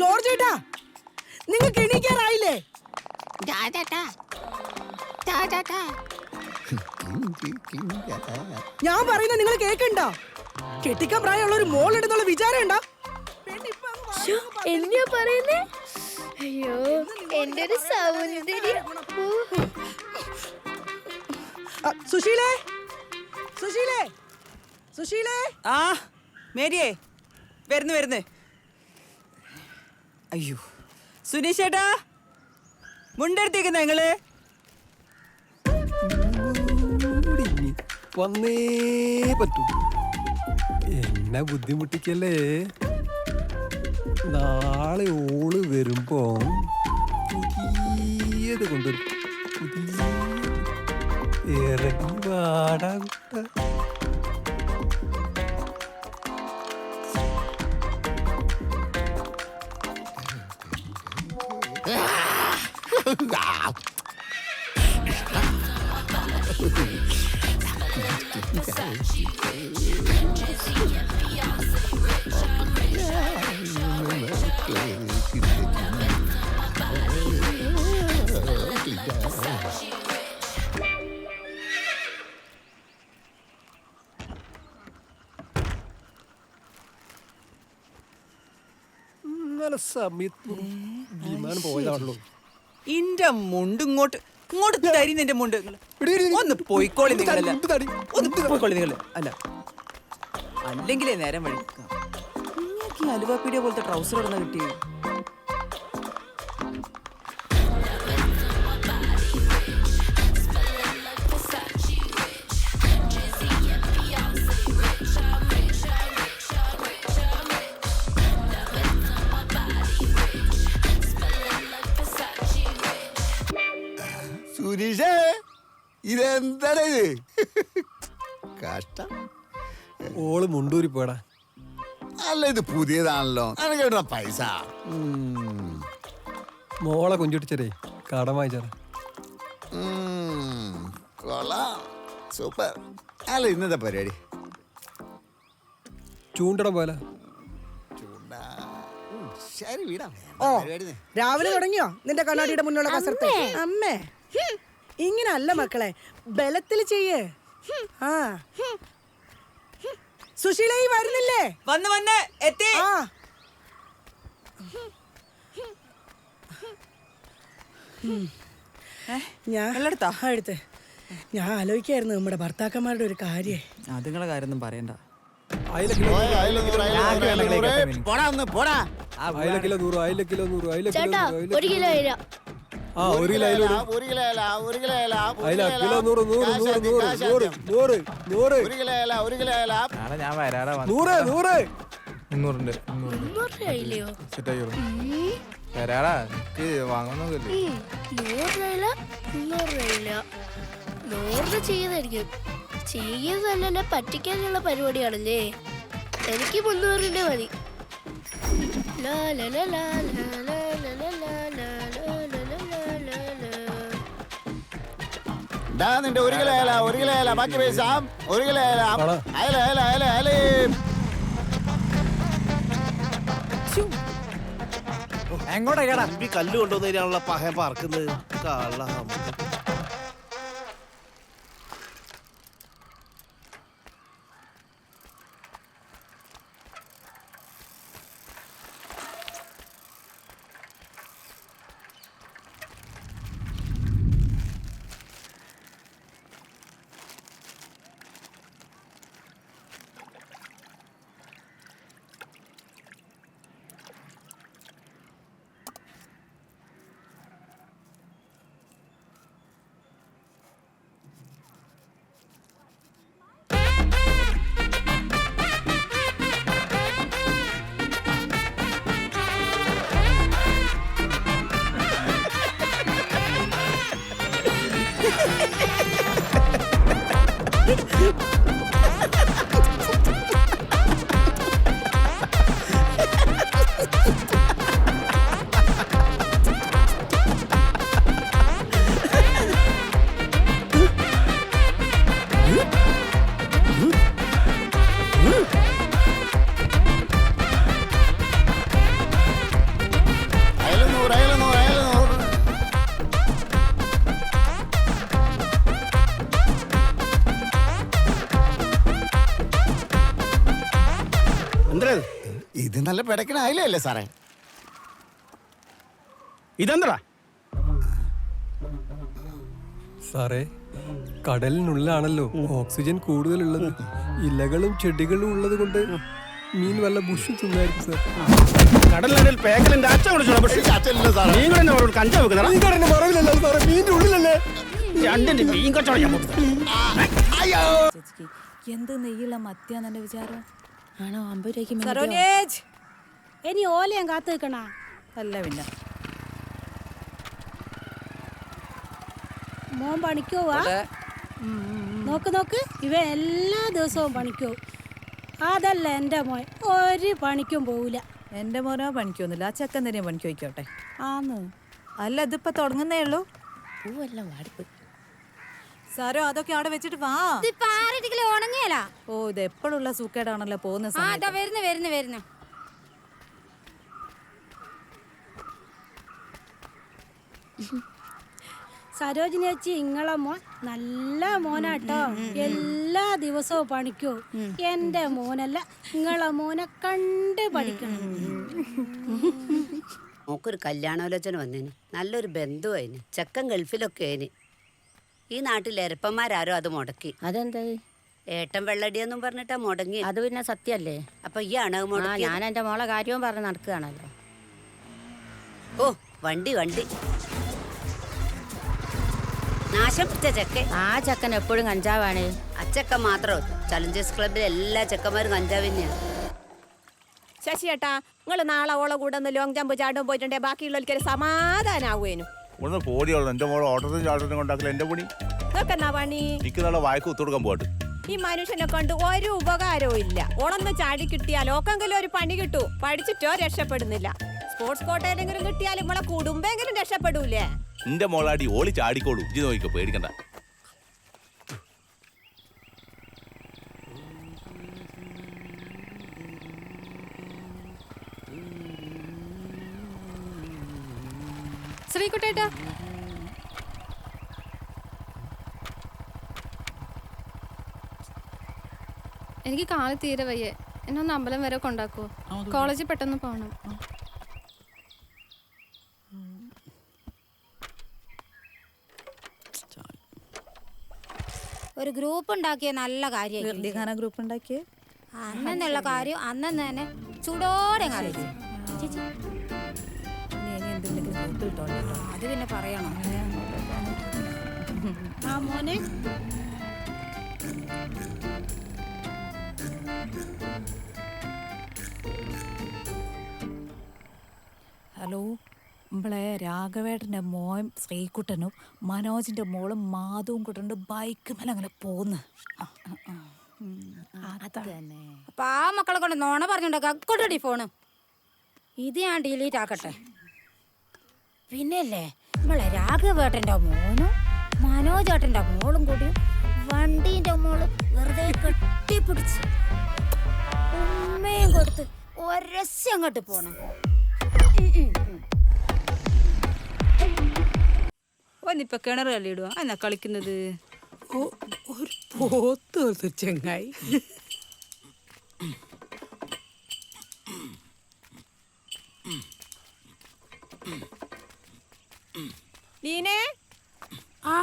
George ഏട്ടാ നിങ്ങൾക്ക് എണീക്കാറായില്ലേ? ഞാൻ പറയുന്നത് നിങ്ങൾ കേൾക്കണ്ടോ കെട്ടിക്കാൻ പ്രായമുള്ള ഒരു മോളുണ്ടെന്നുള്ള വിചാരം ഉണ്ടോ. എന്നാ പറയുന്നേ? അയ്യോ എന്റെ ഒരു സൗന്ദര്യം. സുശീലേ സുശീലേ സുശീലേ. ആ മേരിയേ വരുന്നു വരുന്നു. അയ്യോ. സുനീഷ് ചേട്ടാ മുണ്ടെടുത്തേക്കുന്ന നിങ്ങൾ? ഇനി വന്നേ പറ്റൂ. എന്നെ ബുദ്ധിമുട്ടിക്കല്ലേ? നാളെ ഓൾ വരുമ്പോ പുതിയത് കൊണ്ടുവരും. പുതിയ ഇറങ്ങി വാടാ Está coberto. Grandezinha. വേല സമയത്ത് വിമാനം പോയതാണല്ലോ. ഇന്റെ മുണ്ട് ഇങ്ങോട്ട് ഇങ്ങോട്ട് തരി നിന്റെ മുണ്ട്. ഒന്ന് പോയിക്കോളി ഒന്ന് പോയിക്കോളി അല്ല. അല്ലെങ്കിലേ നേരം വഴി അലുവാപ്പീഡിയ പോലത്തെ ട്രൗസർ ഇടുന്ന കിട്ടിയേ? സുനീഷേ ഇതെന്താണ് ഇത് കഷ്ടം. ഓൾ മുണ്ടൂരി അല്ല ഇത് പുതിയതാണല്ലോ. പൈസ. മോളെ കൊഞ്ചിട്ടിച്ചരേ കടം വാങ്ങിച്ചാ ഉം. കൊള്ളാം. സൂപ്പർ. അല്ല ഇന്നത്തെ പരിപാടി? ചൂണ്ടട പോലെ ചൂണ്ടാ. ഉം, ശരി വീടാ. ഓ പരിപാടി നീ. രാവിലെ തുടങ്ങിയോ? നിന്റെ കണ്ണാടിയുടെ മുന്നിലുള്ള കസർത്ത് അമ്മേ. ഇങ്ങനെ അല്ല മക്കളെ. ബലത്തിൽ ചെയ്യേ. ആ. സുശീല ഈ വരുന്നില്ലേ? വന്ന് വന്ന്. എത്തി. ആ. ഞാൻ? ആ, എടുത്ത്. ഞാൻ ആലോചിക്കായിരുന്നു നമ്മുടെ ഭർത്താക്കന്മാരുടെ ഒരു കാര്യേ. അതുങ്ങളെ നിങ്ങളെ കാര്യമൊന്നും പറയണ്ട. പോടാ ഒന്ന് പോടാ. അയില കിലോ നൂറ് അയില കിലോ നൂറ് അയില കിലോ ചേട്ടാ നൂറ് അയില ഒരു കിലോ തരാം. ആ ഒരു കിലോ ഒരു കിലോ ഒരു കിലോ ഒരു അയില കിലോ കിലോ ഇല. നൂറ് നൂറ് നൂറ് നൂറ് നൂറ് നൂറ് നൂറ്. ഒരു കിലോ ഇല, ഒരു കിലോ ഇല. നാളെ ഞാൻ വരാടാ വന്ന്. നൂറ് നൂറ്. മുന്നൂറുണ്ട് മുന്നൂറ് മുന്നൂറ് രൂപയില്ലയോ സെറ്റായി വരാടാ എനിക്ക് വാങ്ങുന്നൊന്നുമില്ല ഉം, നൂറ് രൂപയില്ല മുന്നൂറ് രൂപയില്ല നൂറിന് ചെയ്യുന്നതായിരിക്കും. ചെയ്യുന്നത് തന്നെ എന്നെ പറ്റിക്കാനുള്ള പരിപാടിയാണല്ലേ? എനിക്ക് മുന്നൂറിന്റെ മതി. ലാ, ലാ, ലാ, ലാ, ദാ നിന്റെ ഒരു കിലോ അയല ഒരു കിലോ അയല ബാക്കി പേശാം ഒരു കിലോ അയല അയല അയല അയല. അയല എങ്ങോട്ടാ കല്ല് കൊണ്ടുവന്നു തരാനുള്ള പഹ പാർക്കുന്നത് കള്ളഹം ഇത് നല്ല പിടക്കണ അയിലല്ലേ സാറേ? ഇതെന്താ? സാറേ കടലിനുള്ളാണല്ലോ ഓക്സിജൻ കൂടുതലുള്ളത്. ഇലകളും ചെടികളും ഉള്ളത് കൊണ്ട് മീൻ വല്ല ബുഷ് തിന്നായിരിക്കും സാർ. കടലിൽ പേക്കലിന്റെ അച്ഛൻ വിളിച്ചോളാം പക്ഷേ എനിക്ക് അച്ഛനില്ല സാറേ. മീൻ കൂടെ അവരോട് കഞ്ചാവ് വെക്കുന്നതാ ഈ കടലിന്റെ മറവിലല്ലോ സാറേ മീനിന്റെ ഉള്ളിലല്ലേ? രണ്ടിന്റെ മീൻ കച്ചവടം ഞാൻ അയ്യോ. എന്ത് നെയ്യുള്ള മത്യാന്നെ എന്റെ വിചാരം? ആണോ? അമ്പത് രൂപയ്ക്ക് ഇനി ഓലയും കാത്തു നിൽക്കണ? അല്ല പിന്നെ. മോൻ പണിക്കോവാ നോക്ക് നോക്ക്. ഇവ എല്ലാ ദിവസവും പണിക്കോ. അതല്ല എന്റെ മോൻ. ഒരു പണിക്കും പോവില്ല. എന്റെ മോനോ പണിക്കൊന്നുമില്ല ആ ചെക്കൻ തന്നെ പണിക്ക് വയ്ക്കോട്ടെ ആന്ന്. അല്ല ഇതിപ്പോ തുടങ്ങുന്നേ ഉള്ളൂ. പൂവെല്ലാം വാടിപ്പോയി. സാരോ അതൊക്കെ അവിടെ വെച്ചിട്ട് വാ. ഉണങ്ങിയല്ല ഓ ഇത് എപ്പോഴുള്ള സൂക്കേടാണല്ലോ പോകുന്ന ആ സമയത്ത്. അതാ വരുന്നു വരുന്നു വരുന്നു. സരോജിനി ചേച്ചി ഇങ്ങളെ മോൻ നല്ല മോനാട്ടോ. എല്ലാ ദിവസവും പണിക്കൂ. എന്റെ മോനല്ല ഇങ്ങളെ മോനെ കണ്ട് പഠിക്കണം. മോക്കൊരു കല്യാണാലോചന വന്നേന്. നല്ലൊരു ബന്ധുവായിന്. ചെക്കൻ ഗൾഫിലൊക്കെ ആയിന് ഈ നാട്ടിൽ എരപ്പന്മാരാരോ അത് മുടക്കി. അതെന്താ? ഏട്ടൻ വെള്ളടിയെന്നും പറഞ്ഞിട്ടാ മുടങ്ങി. അത് പിന്നെ സത്യല്ലേ? അപ്പൊ ഈ അണവ് മുടങ്ങി മുടക്കി ഞാൻ എന്റെ മോളെ കാര്യവും പറഞ്ഞ് നടക്കുകയാണല്ലോ. ഓ വണ്ടി വണ്ടി. നാശം പിടിച്ച ചെക്കെ ആ ചെക്കൻ എപ്പോഴും കഞ്ചാവാണ്. അച്ചക്ക മാത്രോ. ചലഞ്ചേഴ്സ് ക്ലബിലെ എല്ലാ ചെക്കന്മാരും കഞ്ചാവിന്നെയാ ശശി ഏട്ടാ നിങ്ങൾ നാളെ ഓളെ കൂടെ ഒന്ന് ലോങ് ജമ്പ് ചാടും പോയിട്ടുണ്ടെ ബാക്കിയുള്ളവർക്ക് സമാധാനാവുവേനു. ഒന്ന് കോടിയുള്ളു എന്റെ മോളെ ഓട്ടത്തിനും ചാട്ടത്തിനും കൊണ്ടാക്കില്ല എന്റെ പണി നിങ്ങൾക്കെന്നാ പണി? എനിക്ക് നാളെ വായ്ക്ക് ഒത്തുകൊടുക്കാൻ പോയിട്ട് ഈ മനുഷ്യനെ കൊണ്ട് ഒരു ഉപകാരവും ഇല്ല. ഉണന്ന് ചാടി കിട്ടിയാൽ ഓക്കെങ്കിലും ഒരു പണി കിട്ടൂ. പഠിച്ചിട്ടോ രക്ഷപ്പെടുന്നില്ല. സ്പോർട്സ് കോട്ടയിലെങ്കിലും കിട്ടിയാൽ നമ്മളെ കുടുംബെങ്കിലും രക്ഷപ്പെടൂലേ? എന്റെ മോളാടി ഓളി ചാടിക്കോളൂ. ഇജ്ജ് നോക്കിക്കോ പേടിക്കണ്ട. ശ്രീകുട്ടേട്ടാ എനിക്ക് കാൽ തീരെ വയ്യേ. എന്നെ ഒന്ന് അമ്പലം വരെ കൊണ്ടാക്കുവോ കോളേജിൽ പെട്ടെന്ന് പോകണം ഒരു ഗ്രൂപ്പ് ഉണ്ടാക്കിയ നല്ല കാര്യം ഗ്രൂപ്പ് ഉണ്ടാക്കിയേ? അന്നെന്നുള്ള കാര്യം അന്നെന്ന് തന്നെ ചൂടോടെ കാര്യം എന്തെങ്കിലും ഗ്രൂപ്പിൽ ഇട്ടോളൂ കേട്ടോ. അത് പിന്നെ പറയണം. ആ മോനെ. ഹലോ. നമ്മളെ രാഘവേട്ടന്റെ മോൻ ശ്രീകുട്ടനും മനോജിന്റെ മോളും മാധവും കൂട്ടുണ്ട് ബൈക്ക് മേലെ അങ്ങനെ പോന്ന് അപ്പൊ ആ മക്കളെ കൊണ്ട് നോണ പറഞ്ഞുണ്ടാക്ക ഫോണ്. ഇത് ഞാൻ ഡിലീറ്റ് ആക്കട്ടെ. പിന്നല്ലേ നമ്മളെ രാഘവേട്ടന്റെ മോനും മനോജേട്ടന്റെ മോളും കൂടി വണ്ടീന്റെ മോൾ വെറുതെ കെട്ടിപ്പിടിച്ച് ഉമ്മയും കൊടുത്ത് ഒരസ്യം അങ്ങോട്ട് പോണം. ഓനിപ്പോ കിണർ കല്ലിടുക എന്നാ കളിക്കുന്നത്? ഒരു പോത്ത് ഒരു ചെങ്ങായി. നീനേ ആ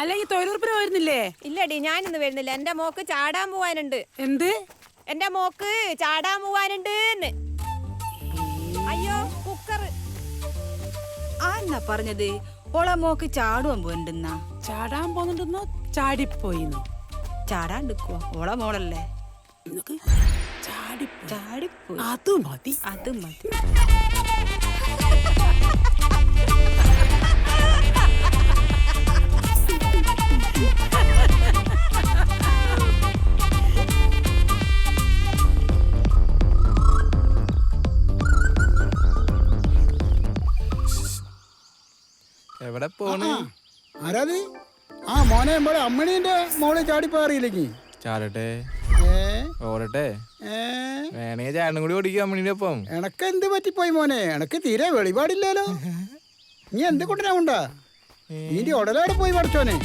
അല്ലെങ്കിൽ തൊഴിലുറപ്പിന് വരുന്നില്ലേ ഇല്ലടി ഞാനിന്ന് വരുന്നില്ല. എന്റെ മോക്ക് ചാടാൻ പോവാനുണ്ട്. എന്ത്? എന്റെ മോക്ക് ചാടാൻ പോവാനുണ്ട് അയ്യോ കുക്കർ ആ എന്നാ പറഞ്ഞത്? ഓളെ മോക്ക് ചാടുവാൻ പോയിണ്ടെന്നാ ചാടാൻ പോകുന്നുണ്ടെന്നോ ചാടിപ്പോയിന്നോ? ചാടാണ്ടിക്കുവോ ഓളെ മോളല്ലേ? ചാടിപ്പോയി. അത് മതി. അത് മതി. എവിടെ പോണ്? ആരാത്? ആ മോനെ നമ്മളെ അമ്മണീന്റെ മോളെ ചാടി അറിയില്ലെങ്കിൽ ചാടട്ടെ. ഓടട്ടെ. വേണേ ചാടും കൂടി ഓടിക്കും അമ്മണിന്റെ ഒപ്പം. എനക്ക് എന്ത് പറ്റിപ്പോയി മോനെ? എനക്ക് തീരെ വെളിപാടില്ലല്ലോ. നീ എന്ത് കൊണ്ടിനാ കൊണ്ടാ? നീന്റെ ഉടലോടെ പോയി പഠിച്ചോനെ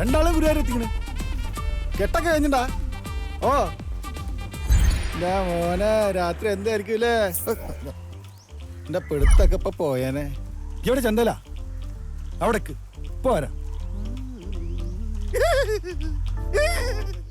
രണ്ടാളെ ഗുരുവായൂർ എത്തിക്കണേ കെട്ടൊക്കെ കഴിഞ്ഞിട്ടാ ഓ. എന്റെ മോനെ രാത്രി എന്തായിരിക്കൂലേ എന്റെ പിടുത്തൊക്കെ ഇപ്പൊ പോയേനെ? ഇവിടെ ചന്തല? അവിടേക്ക്. പോരാ.